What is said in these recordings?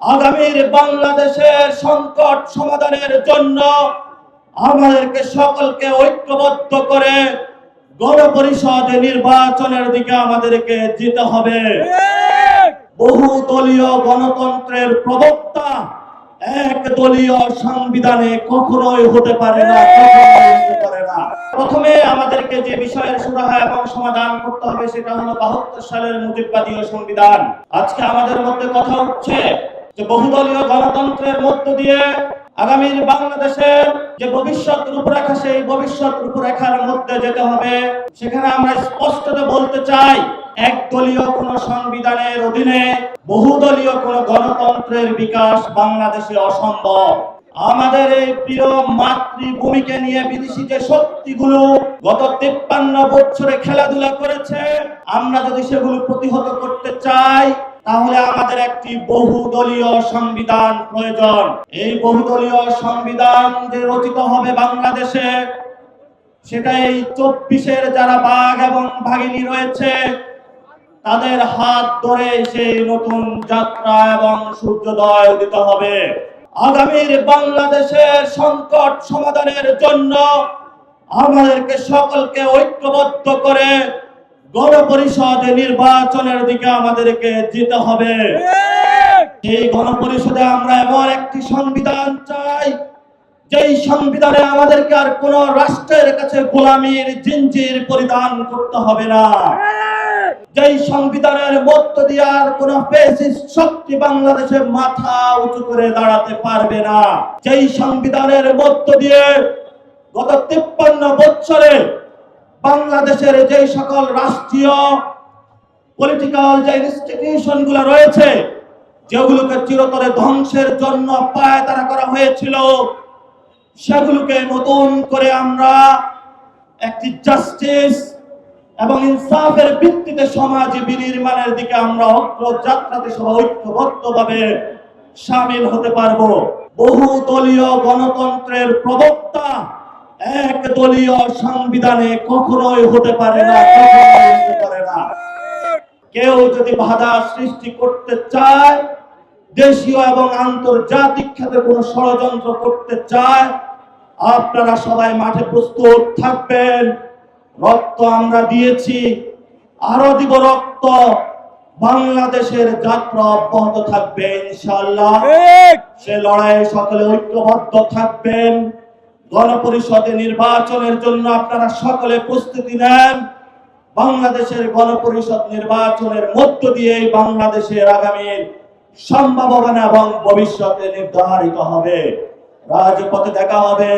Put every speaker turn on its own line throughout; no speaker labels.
আগামীর বাংলাদেশের সংকট সমাধানের জন্য আমাদেরকে সকলকে ঐক্যবদ্ধ করে গণপরিষদ নির্বাচনের দিকে আমাদেরকে যেতে হবে। বহু দলীয় গণতন্ত্রের প্রবক্তা এক দলীয় সংবিধানে কখনোই হতে পারে না পারে না। প্রথমে আমাদেরকে যে বিষয়ের সুরাহা এবং সমাধান করতে হবে সেটা হলো বাহাত্তর সালের মুজিববাদী সংবিধান। আজকে আমাদের মধ্যে কথা উঠছে যে বহুদলীয় গণতন্ত্রের মধ্য দিয়ে আগামীর বাংলাদেশের যে ভবিষ্যৎ রূপরেখা, সেই ভবিষ্যৎ রূপরেখার মধ্যে যেতে হবে। সেখানে আমরা স্পষ্টত বলতে চাই, একদলীয় কোন সংবিধানের অধীনে বহুদলীয় কোন গণতন্ত্রের বিকাশ বাংলাদেশে অসম্ভব। আমাদের এই প্রিয় মাতৃভূমিকে নিয়ে বিদেশি যে শক্তিগুলো গত তিপ্পান্ন বছরে খেলাধুলা করেছে, আমরা যদি সেগুলো প্রতিহত করতে চাই তাহলে আমাদের একটি বহুদলীয় সংবিধান প্রয়োজন। এই বহুদলীয় সংবিধান যে রচিত হবে বাংলাদেশে সেটা এই চব্বিশের যারা বাঘ এবং ভাগিনী রয়েছে, তাদের হাত ধরে সেই নতুন যাত্রা এবং সূর্যোদয় উদিত হবে। আগামীর বাংলাদেশের সংকট সমাধানের জন্য আমাদেরকে সকলকে ঐক্যবদ্ধ করে গণপরিষদ নির্বাচনের দিকে আমাদেরকে যেতে হবে। সেই গণপরিষদে আমরা এমন একটি সংবিধান চাই যেই সংবিধানে আমাদেরকে আর কোন রাষ্ট্রের কাছে গোলামীর জিঞ্জির পরিধান করতে হবে না। যেই সংবিধানের মধ্য দিয়ে আর কোন ফেসিস্ট শক্তি বাংলাদেশে মাথা উঁচু করে দাঁড়াতে পারবে না। যেই সংবিধানের মধ্য দিয়ে গত তিপ্পান্ন বছরে বাংলাদেশের যে সকল রাষ্ট্রীয় পলিটিক্যাল যে ইনস্টিটিউশনগুলো রয়েছে, যেগুলোকে চিরতরে ধ্বংসের জন্য পায় তারা করা হয়েছিল, সেগুলোকে নতুন করে আমরা একটি জাস্টিস এবং ইনসাফের ভিত্তিতে সমাজ বিনির্মাণের দিকে আমরা অগ্রযাত্রাতে সবাই ঐক্যবদ্ধভাবে সামিল হতে পারব। বহু দলীয় গণতন্ত্রের প্রবক্তা এক দলীয় সংবিধানে কখনোই হতে পারে না কখনোই হতে পারে না। কেউ যদি বাধা সৃষ্টি করতে চায় দেশীয় এবং আন্তর্জাতিক ক্ষেত্রে কোনো ষড়যন্ত্র করতে চায় আপনারা সবাই মাঠে প্রস্তুত থাকবেন। রক্ত আমরা দিয়েছি আরও দিব রক্ত। বাংলাদেশের যাত্রা অব্যাহত থাকবে ইনশাআল্লাহ। সে লড়াইয়ে সকলে ঐক্যবদ্ধ থাকবেন। গণপরিষদে নির্বাচনের জন্য আপনারা সকলে প্রস্তুতি নেন। বাংলাদেশের গণপরিষদ নির্বাচনের মধ্য দিয়ে বাংলাদেশের আগামীর সম্ভাবনা এবং ভবিষ্যতে নির্ধারিত হবে। রাজপথে দেখা হবে,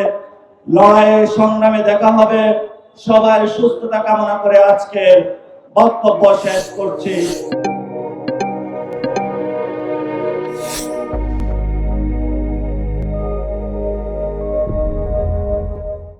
লড়াইয়ে সংগ্রামে দেখা হবে। সবাই সুস্থতা কামনা করে আজকে বক্তব্য শেষ করছি।